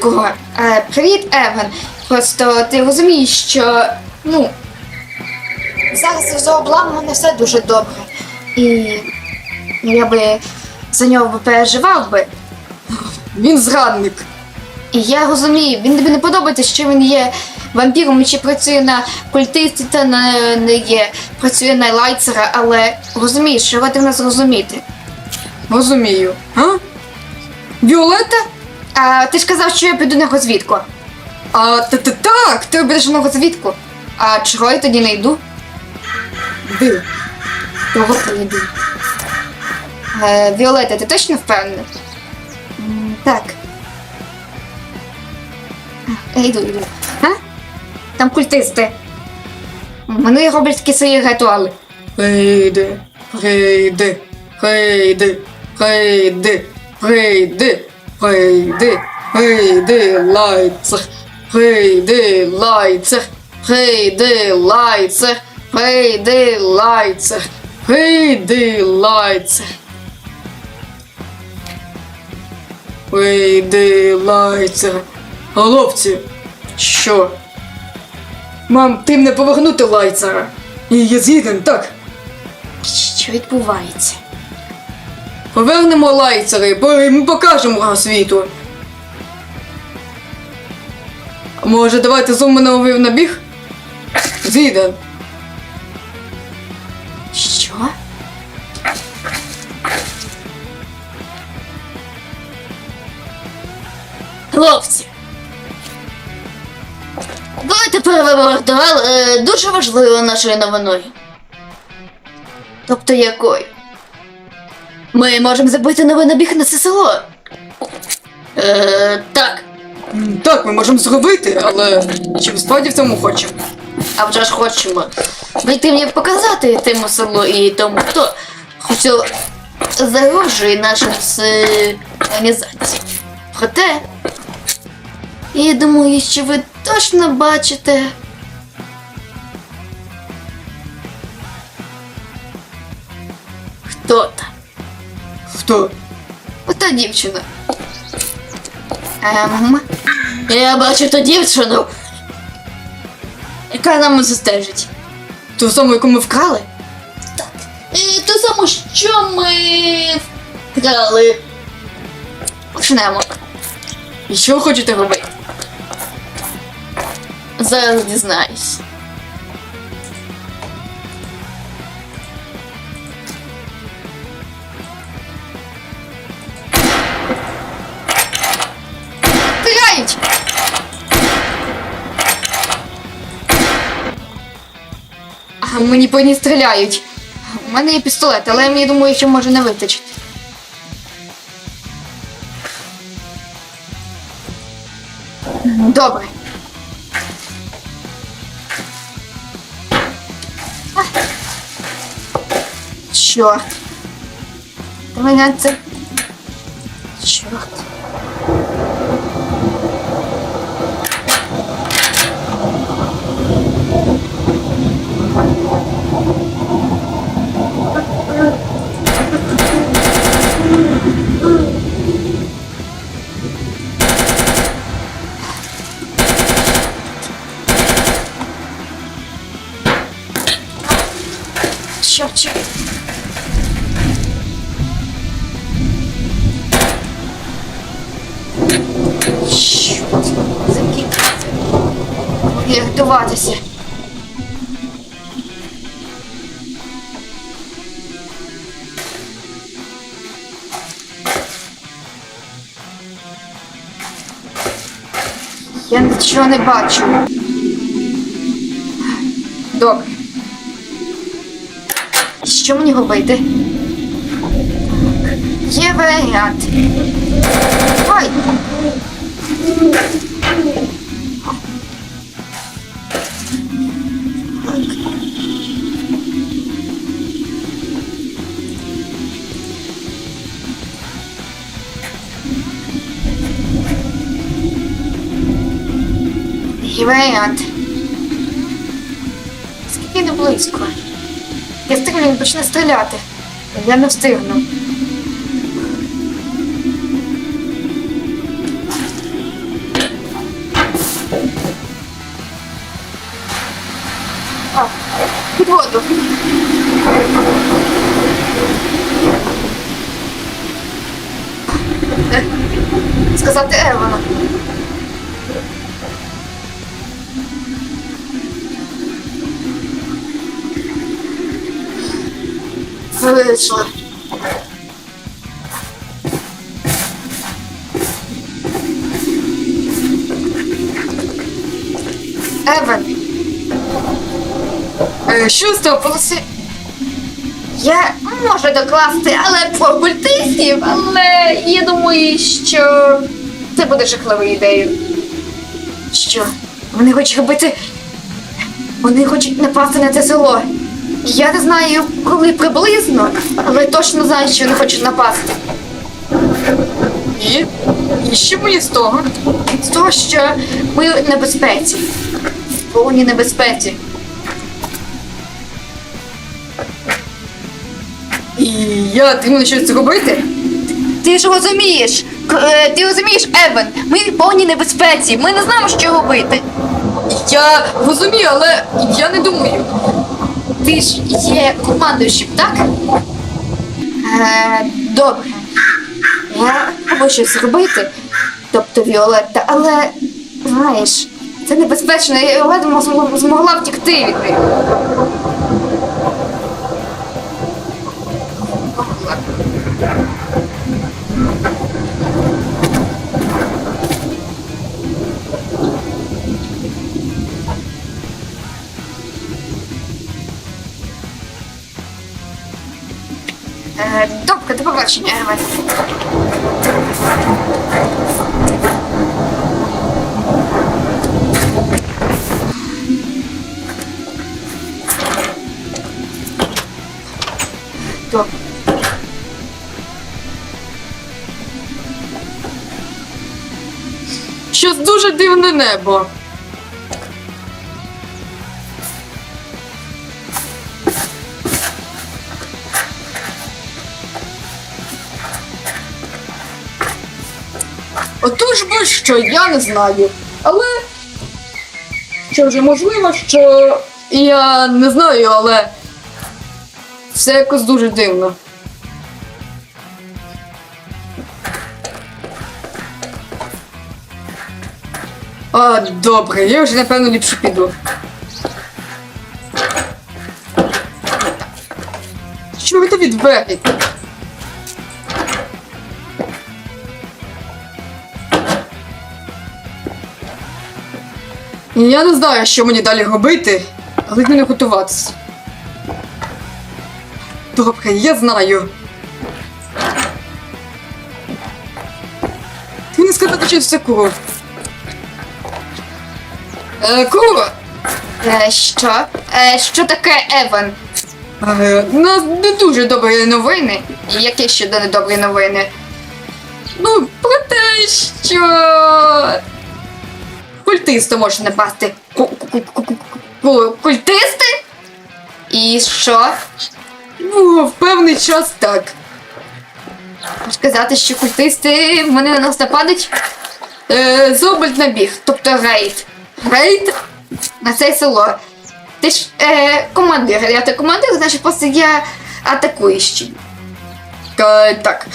швидкого. Е, привіт, Еван. Просто ти розумієш, що ну зараз за облам мене все дуже добре. І я би за нього би переживав би. Він зрадник. І я розумію, він тобі не подобається, що він є вампіром чи працює на культисті та на не є, працює на лайцера, але розумієш, що ти в нас зрозуміти. Розумію. А? Віолетта? А ти ж казав, що я піду на розвідку. А та та так, Ти підеш на розвідку. А чого я тоді не йду? ти. Того прийду. Е, Віолета, ти точно впевнена? Так. Е, Йду, йду. А? Там культисти. Вони роблять такі свої ритуали. Прийди, прийди, прийди, прийди, прийди, прийди, прийди, лайцер, прийди, лайцер, прийди, лайцер, прийди, лайцер, прийди, лайцер. Прийди, лайцер. Хлопці, що? Мам, ти не повернути лайцера. І я згіден, так. Що відбувається? Повернемо лайцера і по- ми покажемо світу. Може, давайте зумимо на біг? Згіден. Що? Хлопці. Давайте ритуал е, дуже важливою нашою новиною. Тобто якою? Ми можемо забити новий набіг на це село. Е, так. Так, ми можемо зробити, але чи справді в цьому хочемо? А вже ж хочемо вийти мені показати тему селу і тому, хто хоче загрожує нашим с- організаціям. Проте, я думаю, що ви точно бачите. Хто? Ота дівчина. Ем, я бачу ту дівчину, яка нам застежить. Ту саму, яку ми вкрали? Так. І ту саму, що ми вкрали. Почнемо. І що ви хочете робити? Зараз дізнаюсь. Мені по ній стріляють. У мене є пістолет, але я думаю, що може не вистачити. Добре. Чорт. Та мене це. Чорт. Чорт. Закипати. Рятуватися. Я нічого не бачу. Добре. Що мені робити? Є варіант. Ой! Є варіант. Скільки не близько. Я встигну, він почне стріляти. Я не встигну. А, під воду. Е, сказати Евана. Евану. Вийшла. Еван. Е, що сталося? Я можу докласти, але про але я думаю, що це буде жахливою ідеєю. Що? Вони хочуть робити. Вони хочуть напасти на це село. Я не знаю, коли приблизно, але точно знаю, що вони хочуть напасти. І? І що мені з того? З того, що ми в небезпеці. В повній небезпеці. І я тримаю щось робити? Ти ж розумієш, к- е, ти розумієш, Еван, ми в повній небезпеці, ми не знаємо, що робити. Я розумію, але я не думаю. Ти ж є командуючим, так? Е, добре. Я хочу щось робити, тобто Віолетта, але знаєш, це небезпечно, я ледве змогла, втікти від них. Е, побачення. Добре. Щось дуже дивне небо. Що, я не знаю. Але. Що вже можливо, що я не знаю, але все якось дуже дивно. А, добре, я вже напевно ліпше піду. Що ви тобі двері? Я не знаю, що мені далі робити, але не готуватися. Добре, я знаю. Ти не сказати, що це курва. Е, курва! Е, що? Е, що таке Еван? Е, у нас не дуже добрі новини. І які ще недобрі новини? Ну, про те, що. Культисти можуть напасти. Ку- ку- ку- ку- ку- ку- Культисти? І що? Ну, в певний час так. Можеш сказати, що культисти вони на нас нападуть? Е, зробить набіг. Тобто рейд. Рейд? На це село. Ти ж е, командир, я ти командир, значить просто я атакуючий. Е, так.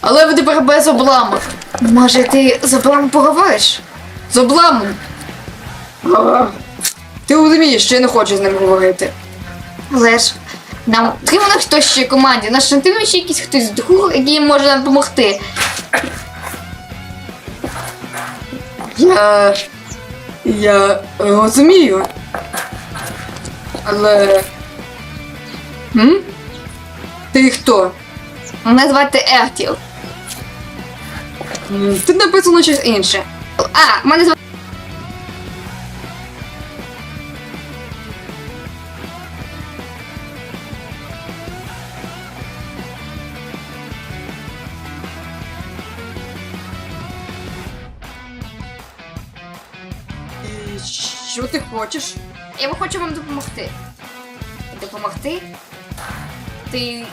Але ви тепер без обламок. Може, ти з обламом поговориш? З обламом. Ти розумієш, що я не хочу з ним говорити. Але ж нам потрібно хтось ще в команді. Наш не потрібно ще якийсь хтось друг, який може нам допомогти. Я. Я розумію. Але. М? Ти хто? Мене звати Ертіл. Тут написано щось інше. А, мене звати. Що ти хочеш? Я хочу вам допомогти. Допомогти? Ти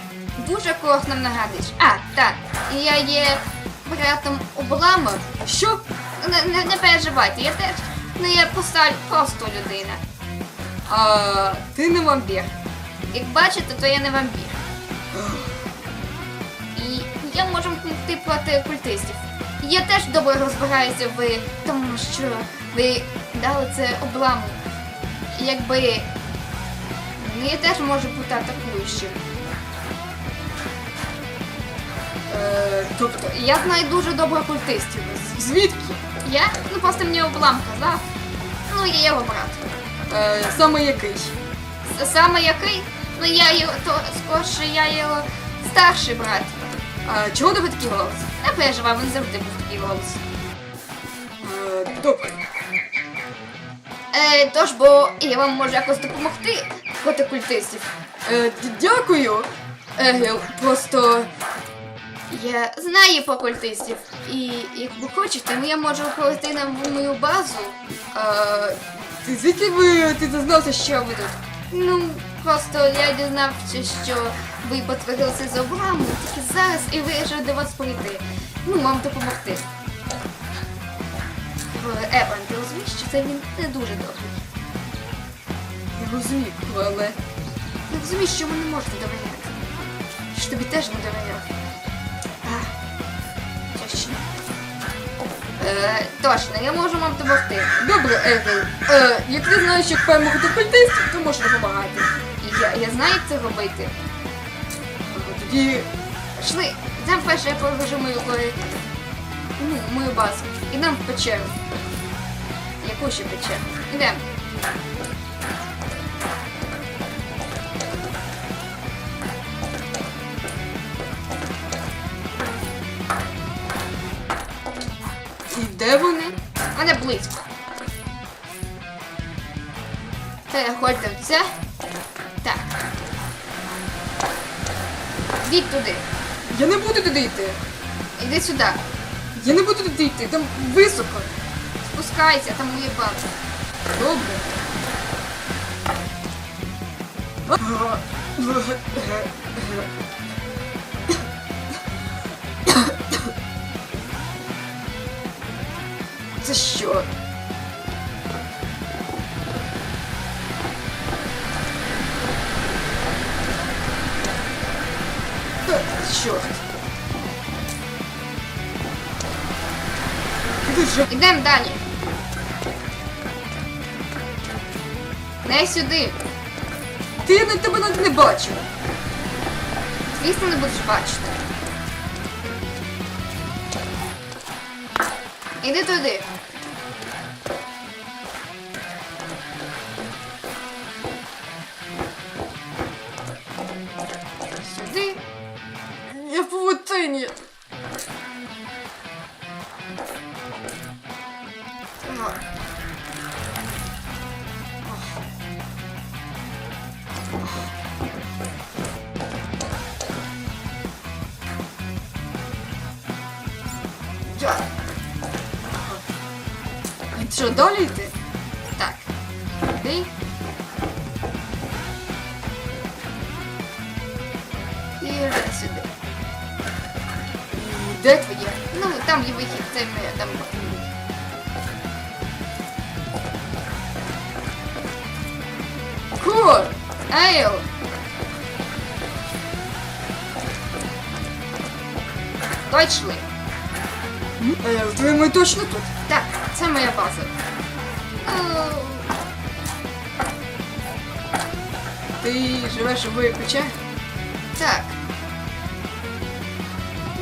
дуже когось нам нагадуєш. А, так. Я є братом облама. Що? Не, не, не переживайте, я теж не є проста, просто людина. А ти не вампір. Як бачите, то я не вампір. І я можу допомогти проти культистів. Я теж добре розбираюся в тому, що ви дали це обламу. Якби ну, я теж можу бути атакуючим. Е, тобто, Я знаю дуже добре культистів. звідки? Я? Ну просто мені облам казав. Ну, я його брат. Е, саме який? С- Саме який? Ну я його то скорше я його старший брат. А чого тебе такий голос? Не переживай, він завжди був такий голос. Е, добре. Е, тож, бо я вам можу якось допомогти проти культистів. Е, д- дякую. Егіл, просто Я знаю про культистів. І як ви хочете, я можу пройти на мою базу. е, ти звідки ви ти дізнався, що ви тут? Ну, просто я дізнався, що ви потворилися з обраму тільки зараз і вирішив до вас прийти. Ну, вам допомогти. Але, Еван, ти розумієш, що це він не дуже добрий. Я розумію, але Ти розумієш, що ми не можете довіряти. Що тобі теж не довіряв. Е, точно, я можу вам допомогти. добре, Егіл. Е, як ти знаєш, як перемогти культистів, то можеш допомагати. І я, я знаю, як це робити. Е, Тоді Шли, йдемо перше, я покажу мою, кори- ну, мою базу. Ідемо в печеру. Яку ще печеру? Ідемо. Де вони? Мене близько. Переходьте в це. Так. Йдіть туди. Я не буду туди йти. Іди сюди. Я не буду туди йти, там високо. Спускайся, там моє база. Добре. Це що? Чорт. Що? Ідемо далі. Не сюди. Ти я на тебе не бачу. Звісно, не будеш бачити. Іди туди. що, далі йти? Так. Іди. І вже сюди. І де твоє? Ну, там є вихід, це ми там. Кор! Ейл! Точно. Е, ви ми точно тут? Так, це моя база. Е, Ти живеш у печері? Так.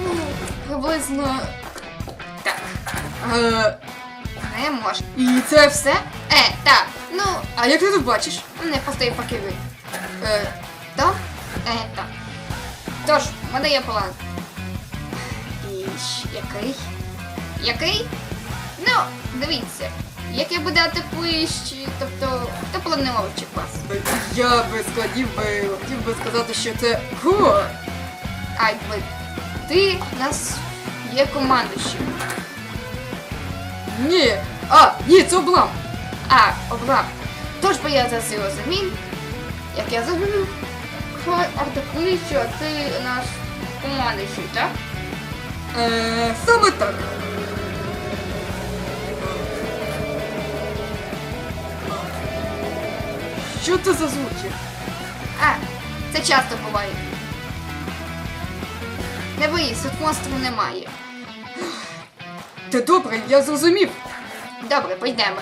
Ну, приблизно. Так. Е, Не можна. і це все? Е, так. Ну, А як ти тут бачиш? не постій поки ви. Е, то? Е, так. Тож, в мене є план. І який? Який? Ну, дивіться. Як я буду атакуючий, тобто, то планувачий клас. Я би складів би хотів би сказати, що це Кор! Ай, ви. Ти у нас є командуючим. Ні! А, ні, це облам! А, облам. Тож бо я зараз його замін. Як я хай атакуючий, а ти наш командуючий, так? Е, саме так. Це за звуки? А, це часто буває. Не боїсь, тут монстрів немає. Та добре, я зрозумів. Добре, пойдемо.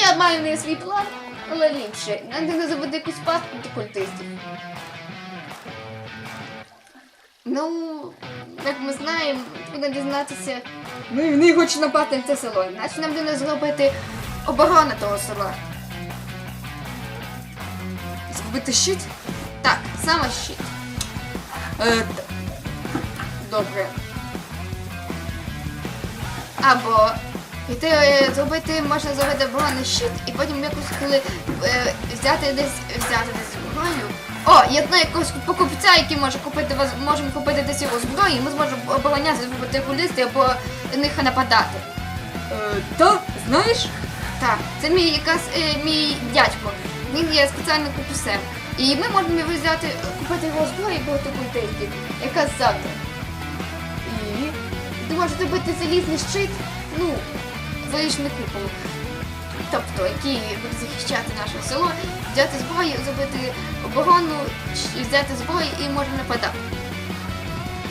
Я маю не свій план, але ліпше. Нам не забути якусь пастку до культистів. Ну, як ми знаємо, треба дізнатися, Ну і вони хочуть напасти. це село. Значить нам треба зробити оборону того села. Зробити щит? Так, саме щит. Е, добре. Або піти е, зробити, можна зробити оборонний щит, і потім якось коли е, взяти десь взяти десь зброю. О, я знаю якогось покупця, який може купити вас, можемо купити десь його зброю, і ми зможемо оборонятися від кулісти або них нападати. Е, та, знаєш? Так, це мій якась е, мій дядько. Він є спеціальним купусем. І ми можемо його взяти, купити його зброю проти культистів, яка завтра. І. Ти можеш зробити залізний щит, ну, залізний купол. Тобто, який буде захищати наше село, взяти зброю, зробити оборону, взяти зброю і може нападати.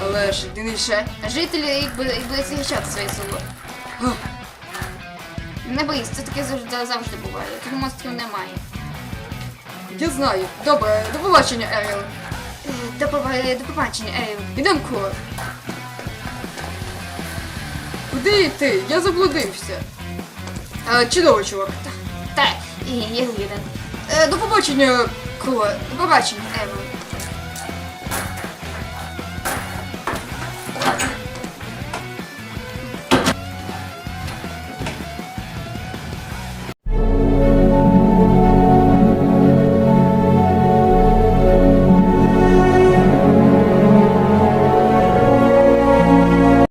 Але ж ще. Жителі і і будуть захищати своє село. Не боїсь, це таке завжди, буває. Тут монстрів немає. Я знаю. Добре, до побачення, Еріл. До, поба- до побачення, Ейл. Ідемо кур. Куди йти? Я заблудився. Е, чудово, чувак. Так, і я згіден. Е, до побачення, Кур. До побачення, Ейл.